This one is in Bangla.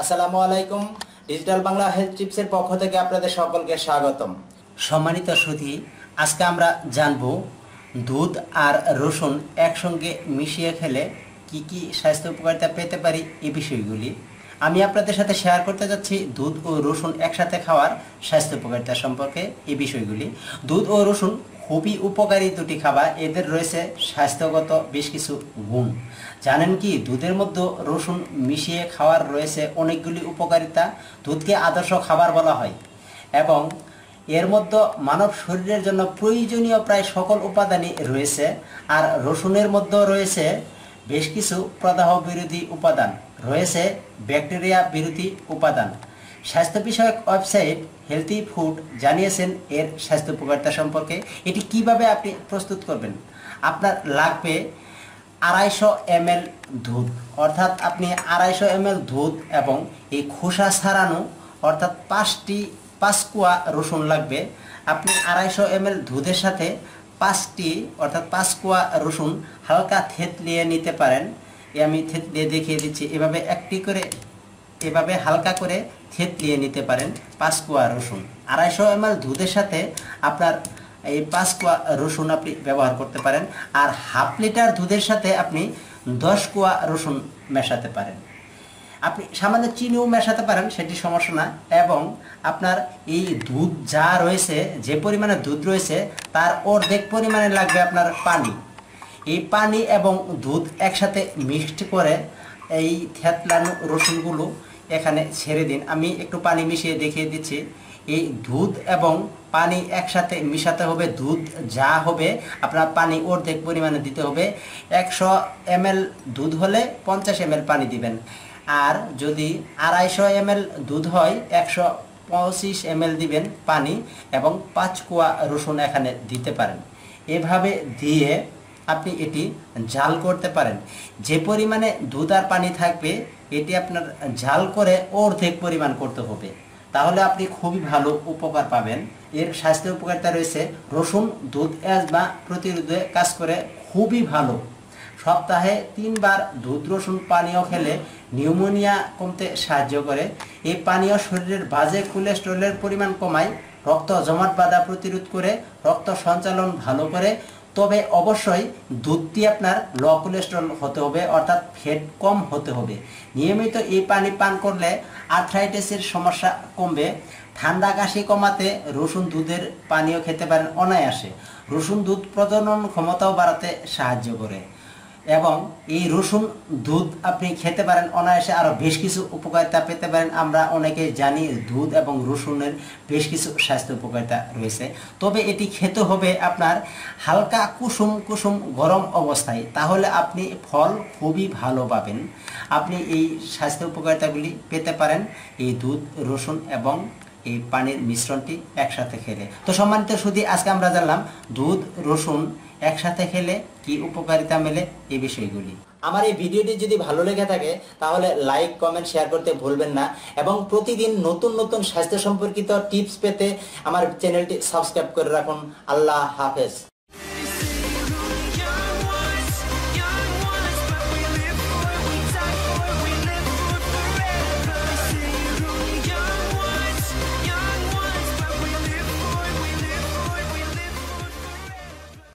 আসসালামু আলাইকুম। ডিজিটাল বাংলা হেলথ টিপসের পক্ষ থেকে আপনাদের সকলকে স্বাগতম। সম্মানিত সুধী আজকে আমরা জানব, দুধ আর রসুন একসঙ্গে মিশিয়ে খেলে কি কি স্বাস্থ্য উপকারিতা পেতে পারি এই বিষয়গুলি। আমি আপনাদের সাথে শেয়ার করতে যাচ্ছি দুধ ও রসুন একসাথে খাওয়ার স্বাস্থ্য উপকারিতা সম্পর্কে এই বিষয়গুলি। দুধ ও রসুন খুবই উপকারী দুটি খাবার এদের রয়েছে স্বাস্থ্যগত বেশ কিছু গুণ। জানেন কি, দুধের মধ্যে রসুন মিশিয়ে খাওয়ার রয়েছে অনেকগুলি উপকারিতা। দুধকে আদর্শ খাবার বলা হয়। এবং এর মধ্যে মানব শরীরের জন্য প্রয়োজনীয় প্রায় সকল উপাদানই রয়েছে। আর রসুনের মধ্যেও রয়েছে বেশ কিছু প্রদাহ বিরোধী উপাদান। রয়েছে ব্যাকটেরিয়া বিরোধী উপাদান। স্বাস্থ্য বিষয়ক ওয়েবসাইট হেলথি ফুড জানিয়েছেন এর স্বাস্থ্য উপকারিতা সম্পর্কে। এটি কীভাবে আপনি প্রস্তুত করবেন? আপনার লাগবে আড়াইশো এম দুধ। অর্থাৎ আপনি আড়াইশো এম দুধ এবং এই খোসা ছাড়ানো, অর্থাৎ পাঁচটি, পাঁচ কুয়া রসুন লাগবে। আপনি আড়াইশো এম দুধের সাথে পাঁচটি, অর্থাৎ পাঁচ কুয়া রসুন হালকা থেতলিয়ে নিতে পারেন। আমি থেতলিয়ে দেখিয়ে দিচ্ছি। এভাবে একটি করে এভাবে হালকা করে থেতলিয়ে নিতে পারেন পাঁচ কুয়া রসুন। আড়াইশো এম দুধের সাথে আপনার এই পাঁচ কুয়া রসুন আপনি ব্যবহার করতে পারেন। আর হাফ লিটার দুধের সাথে আপনি দশ কুয়া রসুন মেশাতে পারেন। আপনি সামান্য চিনিও মেশাতে পারেন, সেটি সমস্যা না। এবং আপনার এই দুধ যা রয়েছে, যে পরিমাণে দুধ রয়েছে, তার অর্ধেক পরিমাণে লাগবে আপনার পানি। এই পানি এবং দুধ একসাথে মিক্সড করে এই থেতলানো রসুনগুলো এখানে ছেড়ে দিন। আমি একটু পানি মিশিয়ে দেখিয়ে দিচ্ছি। এই দুধ এবং পানি একসাথে মিশাতে হবে। দুধ যা হবে আপনার পানি অর্ধেক পরিমাণে দিতে হবে। একশো এমএল দুধ হলে পঞ্চাশ এমএল পানি দিবেন। আর যদি আড়াইশো এমএল দুধ হয়, একশো পঁচিশ এমএল দিবেন পানি এবং পাঁচ কুয়া রসুন এখানে দিতে পারেন। এভাবে দিয়ে আপনি এটি জাল করতে পারেন। যে পরিমাণে দুধ আর পানি থাকবে, এটি আপনার জাল করে অর্ধেক পরিমাণ করতে হবে। তাহলে আপনি খুবই ভালো উপকার পাবেন। এর স্বাস্থ্য উপকারিতা রয়েছে রসুন, দুধ অ্যাজমা প্রতিরোধে কাজ করে খুবই ভালো। সপ্তাহে তিনবার দুধ, রসুন পানীয় খেলে নিউমোনিয়া কমতে সাহায্য করে। এই পানীয় শরীরের বাজে কোলেস্ট্রলের পরিমাণ কমায়। রক্ত জমাট বাঁধা প্রতিরোধ করে, রক্ত সঞ্চালন ভালো করে তবে অবশ্যই দুধটি আপনার লো কোলেস্ট্রল হতে হবে, অর্থাৎ ফ্যাট কম হতে হবে। নিয়মিত এই পানি পান করলে আর্থ্রাইটিসের সমস্যা কমবে। ঠান্ডা কাশি কমাতে রসুন দুধের পানীয় খেতে পারেন অনায়াসে। রসুন দুধ প্রজনন ক্ষমতাও বাড়াতে সাহায্য করে। এবং এই রসুন দুধ আপনি খেতে পারেন, অনায়াসে আরও বেশ কিছু উপকারিতা পেতে পারেন। আমরা অনেকে জানি দুধ এবং রসুনের বেশ কিছু স্বাস্থ্য উপকারিতা রয়েছে। তবে এটি খেতে হবে আপনার হালকা কুসুম কুসুম গরম অবস্থায়। তাহলে আপনি ফল খুবই ভালো পাবেন। আপনি এই স্বাস্থ্য উপকারিতাগুলি পেতে পারেন। এই দুধ, রসুন এবং এই পানির মিশ্রণটি একসাথে খেলে। তো সম্মানিত শুধু আজকে আমরা জানলাম দুধ, রসুন একসাথে খেলে কি উপকারিতা মেলে এই বিষয়গুলি। আমার এই ভিডিওটি যদি ভালো লেগে থাকে, তাহলে লাইক, কমেন্ট, শেয়ার করতে ভুলবেন না এবং প্রতিদিন নতুন নতুন স্বাস্থ্য সম্পর্কিত টিপস পেতে আমার চ্যানেলটি সাবস্ক্রাইব করে রাখুন। আল্লাহ হাফেজ।